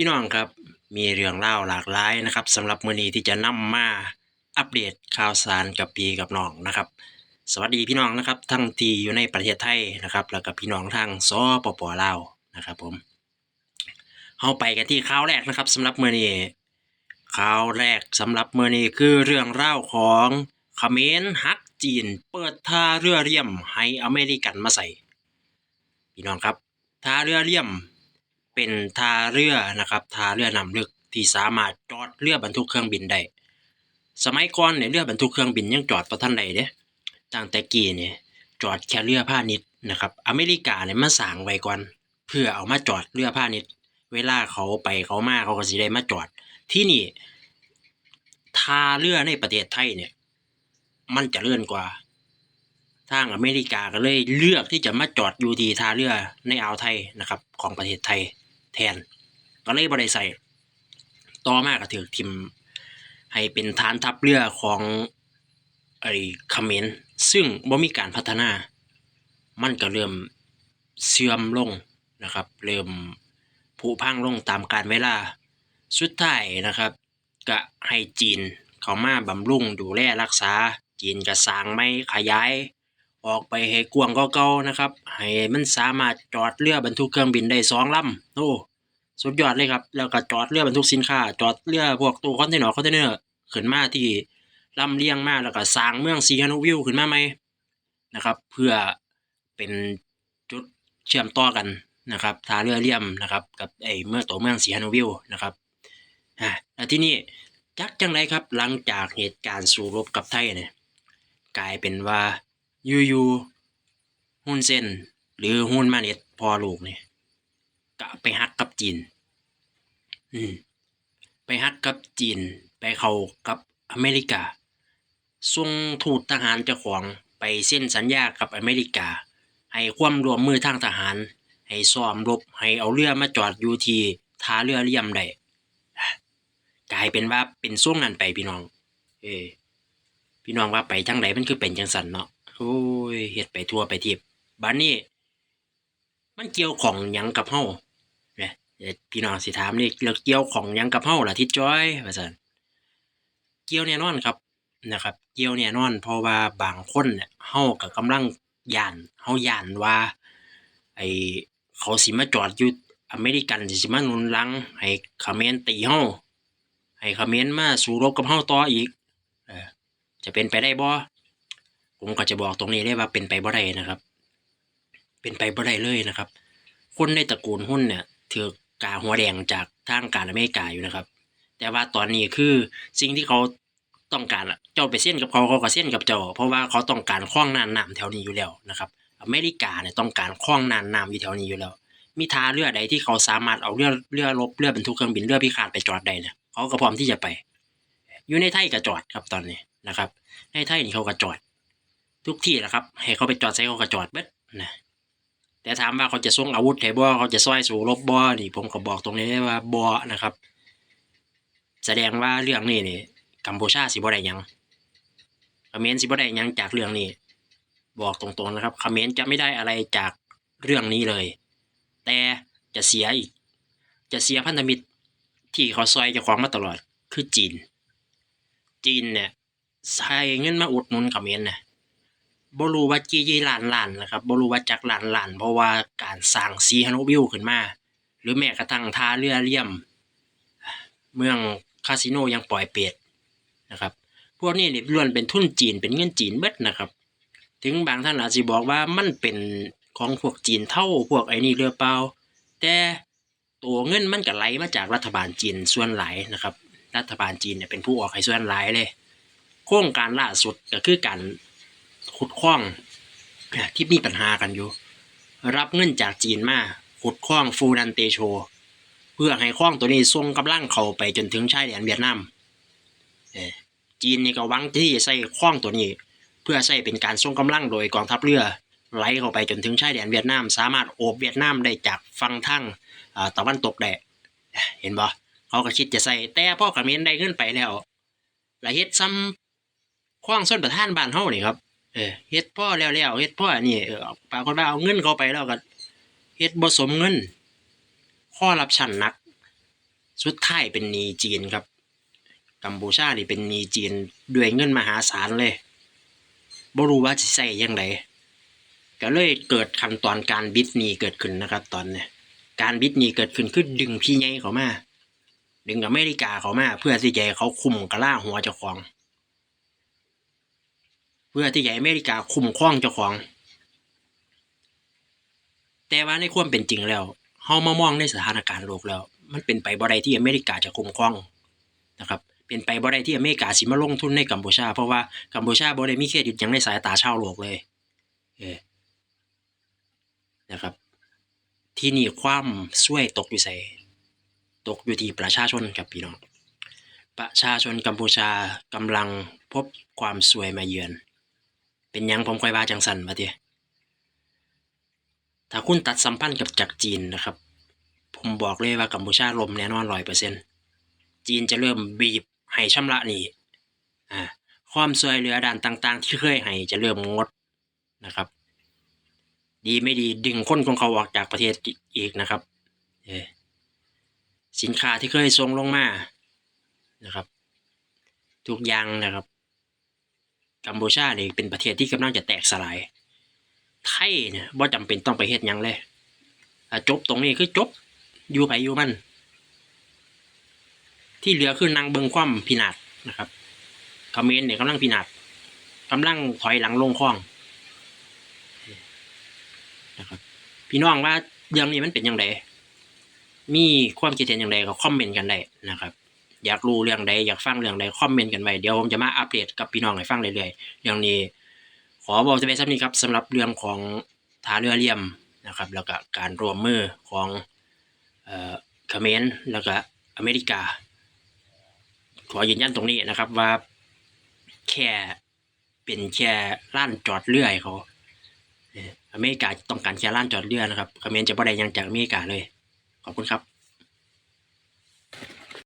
พี่น้องครับมีเรื่องเล่าหลากหลายนะครับสำหรับมื้อนี้ที่จะนำมาอัปเดตข่าวสารกับพี่กับน้องนะครับ สวัสดีพี่น้องนะครับทั้งที่อยู่ในประเทศไทยนะครับ แล้วก็พี่น้องทางสปปลาวนะครับผมเฮาไปกันที่ข่าวแรกนะครับสำหรับมื้อนี้ข่าวแรกสำหรับมื้อนี้คือเรื่องเล่าของเขมรฮักจีน เปิดท่าเรือเรียมให้อเมริกันมาใส่พี่น้องครับท่าเรือเลียม เป็นท่าเรือนะครับท่าเรือนำลึกที่สามารถจอดเรือบรรทุกเครื่องบินได้สมัยก่อนเนี่ยเรือบรรทุกเครื่องบินยังจอดประทันใดเด้ตั้งแต่กี้เนี่ยจอดแค่เรือพาณิชย์นะครับ อเมริกาเนี่ยมาสร้างไว้ก่อนเพื่อเอามาจอดเรือพาณิชย์เวลาเขาไปเขามาเขาก็สิได้มาจอด ที่นี่ท่าเรือในประเทศไทยเนี่ย มันจะเลื่อนกว่า ทางอเมริกาก็เลยเลือกที่จะมาจอดอยู่ที่ท่าเรือในอ่าวไทยนะครับ ของประเทศไทย แทน ก็เลยบริใส่ต่อมาก็ถือทิมให้เป็นฐานทัพเรือของไอ้เขมรซึ่งบ่มีการพัฒนา มันก็เริ่มเสื่อมลงนะครับ เริ่มผุพังลงตามกาลเวลา สุดท้ายนะครับก็ให้จีนเข้ามาบำรุงดูแลรักษา จีนก็สร้างไม่ขยาย ออกไปให้กว้างก็เก่านะครับ ให้มันสามารถจอดเรือบรรทุกเครื่องบินได้สองลำโอ้ สุดยอดเลยครับ แล้วก็จอดเรือบรรทุกสินค้า จอดเรือพวกตู้คอนเทนเนอร์คอนเทนเนอร์ขึ้นมาที่ลำเลียงมาแล้วก็สร้างเมืองซีฮานุวิวขึ้นมาใหม่นะครับ เพื่อเป็นจุดเชื่อมต่อกันนะครับท่าเรือเลี่ยมนะครับ กับไอ้เมืองตัวเมืองซีฮานุวิวนะครับอ่าแล้วที่นี่จักจังไรครับหลังจากเหตุการณ์สู้รบกับไทยเนี่ยกลายเป็นว่ายู่ๆหุ้นเส้นหรือหุ้นมาเน็ตพอลูกเนี่ย ก็ไปฮักกับจีน อืม ไปฮักกับจีน ไปเข้ากับอเมริกาส่งทูตทหารเจ้าของไปเซ็นสัญญากับอเมริกา ให้ความร่วมมือทางทหาร ให้ซ้อมรบ ให้เอาเรือมาจอดอยู่ที่ท่าเรือเลี่ยมได้กลายเป็นว่าเป็นช่วงนั้นไปพี่น้อง เออพี่น้องว่าไปจังไดมันคือเป็นจังสันเนาะโอ้ยเฮ็ดไปทั่วไปทิพบัดนี้ มันเกี่ยวของหยังกับเฮาเนี่ยเดี๋ยว พี่น้องสิถามนี่แล้วเกี่ยวของยังกับเฮาล่ะทิศจ้อยว่าซั่นเกี่ยวแน่นอนครับนะครับ เกี่ยวแน่นอน เพราะว่าบางคนเนี่ยเฮาก็กำลังย่านเฮาย่านว่าไอ้เขาสิมาจอดอยู่อเมริกันสิมาหนุนหลัง ให้เขมรตีเฮาให้เขมรมาสู้รบกับเฮาต่ออีกเออจะเป็นไปได้บ่ผมก็จะบอกตรงนี้ได้ว่าเป็นไปบ่ได้นะครับ เป็นไปบ่ได้เลยนะครับคนในตระกูลหุ้นเนี่ยถือ กาหัวแดงจากทางการอเมริกาอยู่นะครับ แต่ว่าตอนนี้คือสิ่งที่เขาต้องการเจ้าไปเส้นกับเขาเขาก็เส้นกับเจ้า เพราะว่าเขาต้องการคล้องน่านน้ำแถวนี้อยู่แล้วนะครับอเมริกาเนี่ยต้องการคล้องน่านน้ำอยู่แถวนี้อยู่แล้ว มีท่าเรือใดที่เขาสามารถเอาเรือเรือรบเรือบรรทุกเครื่องบินเรือพิฆาตไปจอดได้เนี่ยเขาก็พร้อมที่จะไป อยู่ในไทยก็จอดครับตอนนี้นะครับ ในไทยนี่เขาก็จอด ทุกที่แหละครับ ให้เขาไปจอดใส่เขาก็จอดเบิดนะ แต่ถามว่าเขาจะส่งอาวุธให้บ่เขาจะซอยสู่รบบ่นี่ ผมก็บอกตรงนี้ว่าบ่นะครับ แสดงว่าเรื่องนี้นี่กัมพูชาสิบ่ได้ยังคอมเขมรสิบ่ได้ยังจากเรื่องนี้ บอกตรงๆนะครับคอมเขมรจะไม่ได้อะไรจากเรื่องนี้เลย แต่จะเสียอีก จะเสียพันธมิตรที่เขาซอยจ้าของมาตลอดคือจีน จีนเนี่ยใช้เงินมาอุดหนุนเขมรเนี่ย บ่รู้ว่ากี่กี่ล้านล้านนะครับบ่รู้ว่าจักล้านล้านเพราะว่าการสร้างซีฮันวิวขึ้นมา หรือแม้กระทั่งท่าเรือเลี่ยม เมืองคาสิโนยังปล่อยเปรตนะครับ พวกนี้นี่ล้วนเป็นทุนจีนเป็นเงินจีนเบิดนะครับ ถึงบางท่านอาจสิบอกว่ามันเป็นของพวกจีนเท่าพวกไอ้นี่เรือเปล่าแต่ตัวเงินมันก็ไหลมาจากรัฐบาลจีนส่วนหลายนะครับ รัฐบาลจีนเนี่ยเป็นผู้ออกให้ส่วนหลายเลย โครงการล่าสุดก็คือการ ขุดคลองที่มีปัญหากันอยู่ รับเงินจากจีนมาขุดคลองฟูนันเตโช เพื่อให้คลองตัวนี้ส่งกำลังเข้าไปจนถึงชายแดนเวียดนามจีนนี่ก็หวังที่จะใส่คลองตัวนี้ เพื่อใช้เป็นการส่งกำลังโดยกองทัพเรือไหลเข้าไปจนถึงชายแดนเวียดนาม สามารถโอบเวียดนามได้จากฝั่งทางตะวันตกได้เห็นบ่เขาก็คิดจะใส่แต่พ่อเขมรได้เงินไปแล้วและเฮ็ดซ้ำคว้างส้นประธานบ้านเฮานี่ครับ เออเฮ็ดพ่อแล้วแล้วเฮ็ดพ่อนี่เออปากฏว่าเอาเงินเขาไปแล้วก็เฮ็ดบ่สมเงิน ข้อรับชันหนัก สุดท้ายเป็นหนี้จีนครับ กัมพูชานี่เป็นหนี้จีนด้วยเงินมหาศาลเลยบ่รู้ว่าสิใช้ยังไงก็เลยเกิดขั้นตอนการบิดหนี้เกิดขึ้นนะครับ ตอนเนี้ยการบิดหนี้เกิดขึ้นคือดึงพี่ใหญ่เขามา ดึงอเมริกาเขามา เพื่อที่จะเขาคุมกระล่าหัวเจ้าของ เพื่อที่จะให้อเมริกาคุมครองเจ้าของ แต่ว่าในความเป็นจริงแล้วเฮามามองในสถานการณ์โลกแล้ว มันเป็นไปบ่ได้ที่อเมริกาจะคุมครองนะครับเป็นไปบ่ได้ที่อเมริกาสิมาลงทุนในกัมพูชา เพราะว่ากัมพูชาบ่ได้มีเครดิตหยังในสายตาชาวโลกเลยเอนะครับ ที่นี่ความช่วยตกอยู่ใส่ตกอยู่ที่ประชาชนครับพี่น้อง ประชาชนกัมพูชากำลังพบความสวยมาเยือน เป็นยังผมค่อยว่าจังสันมาเถถ้าคุณตัดสัมพันธ์กับจากจีนนะครับ ผมบอกเลยว่ากัมพูชาลมแน่นอนร้อยเปอร์เซ็นจีนจะเริ่มบีบให้ชำระหนี้อ่าความช่วยเหลือด้านต่าง ๆ ที่เคยให้จะเริ่มงดนะครับ ดีไม่ดีดึงคนของเขาออกจากประเทศอีกนะครับเออสินค้าที่เคยส่งลงมานะครับ ทุกอย่างนะครับ กัมพูชาเนี่ยเป็นประเทศที่กำลังจะแตกสลาย ไทยเนี่ยบ่จำเป็นต้องไปเฮ็ดยังเลยจบตรงนี้คือจบอยู่ไปอยู่มัน ที่เหลือคือนางเบิงความพินาศนะครับคอมเขมรเนี่ยกำลังพินาศกำลังถอยหลังลงคลองนะครับพี่น้องว่าเรื่องนี้มันเป็นยังไงมีความคิดเห็นอย่างไรก็คอมเมนต์กันได้นะครับ อยากรู้เรื่องใดอยากฟังเรื่องใดคอมเมนต์กันไว้เดี๋ยวผมจะมาอัปเดตกับพี่น้องให้ฟังเรื่อยๆเรื่องนี้ ขอบอกจะไปซ้ำนี้ครับสำหรับเรื่องของท่าเรือเลี่ยมนะครับ แล้วก็การรวมมือของเอ่อเขมรแล้วก็อเมริกา ขอยืนยันตรงนี้นะครับว่าแค่เป็นแค่ล้านจอดเรือเขาอเมริกาต้องการแค่ล้านจอดเรือนะครับเขมรจะบ่ได้ยังจากอเมริกาเลยขอบคุณครับ